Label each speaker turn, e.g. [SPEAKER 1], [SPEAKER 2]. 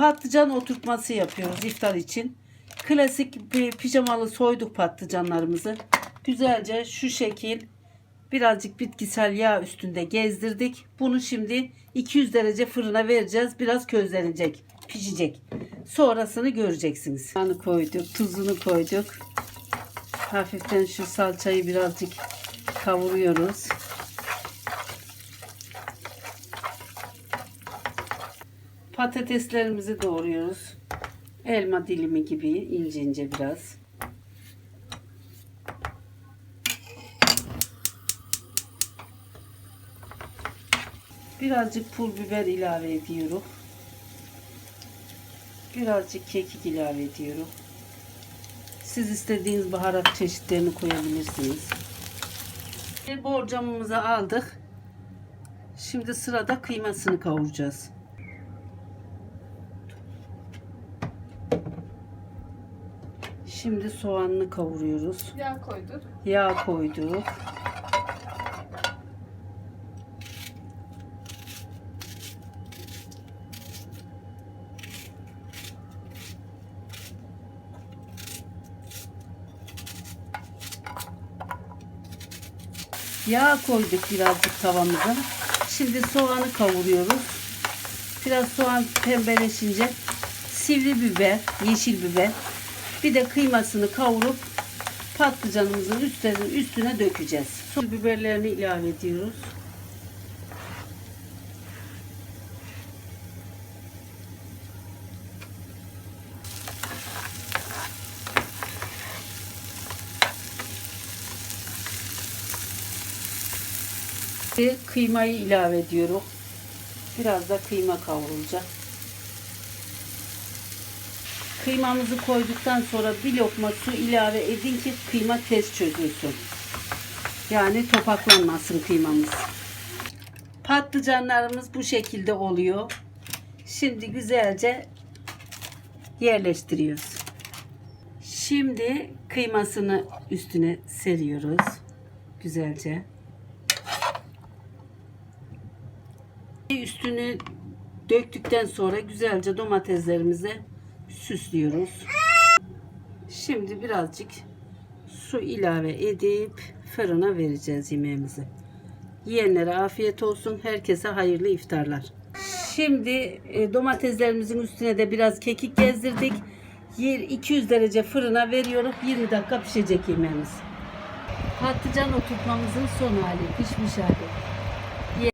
[SPEAKER 1] Patlıcan oturtması yapıyoruz iftar için. Klasik bir pijamalı soyduk patlıcanlarımızı. Güzelce şu şekil birazcık bitkisel yağ üstünde gezdirdik. Bunu şimdi 200 derece fırına vereceğiz. Biraz közlenecek, pişecek. Sonrasını göreceksiniz. Yağını koyduk, tuzunu koyduk. Hafiften şu salçayı birazcık kavuruyoruz. Patateslerimizi doğruyoruz. Elma dilimi gibi ince ince biraz. Birazcık pul biber ilave ediyorum. Birazcık kekik ilave ediyorum. Siz istediğiniz baharat çeşitlerini koyabilirsiniz. Borcamımızı aldık. Şimdi sırada kıymasını kavuracağız. Şimdi soğanını kavuruyoruz.
[SPEAKER 2] Yağ koyduk.
[SPEAKER 1] Yağ koyduk. Yağ koyduk birazcık tavamıza. Şimdi soğanı kavuruyoruz. Biraz soğan pembeleşince sivri biber, yeşil biber, bir de kıymasını kavurup patlıcanımızın üstüne, üstüne dökeceğiz. Sonra biberlerini ilave ediyoruz. Kıymayı ilave ediyorum. Biraz da kıyma kavrulacak. Kıymamızı koyduktan sonra bir lokma su ilave edin ki kıyma tez çözülsün. Yani topaklanmasın kıymamız. Patlıcanlarımız bu şekilde oluyor. Şimdi güzelce yerleştiriyoruz. Şimdi kıymasını üstüne seriyoruz. Güzelce. Üstünü döktükten sonra güzelce domateslerimizi süslüyoruz. Şimdi birazcık su ilave edip fırına vereceğiz yemeğimizi. Yiyenlere afiyet olsun. Herkese hayırlı iftarlar. Şimdi e, domateslerimizin üstüne de biraz kekik gezdirdik. Yer 200 derece fırına veriyorum. 20 dakika pişecek yemeğimiz. Patlıcan oturtmamızın son hali. Pişmiş hali.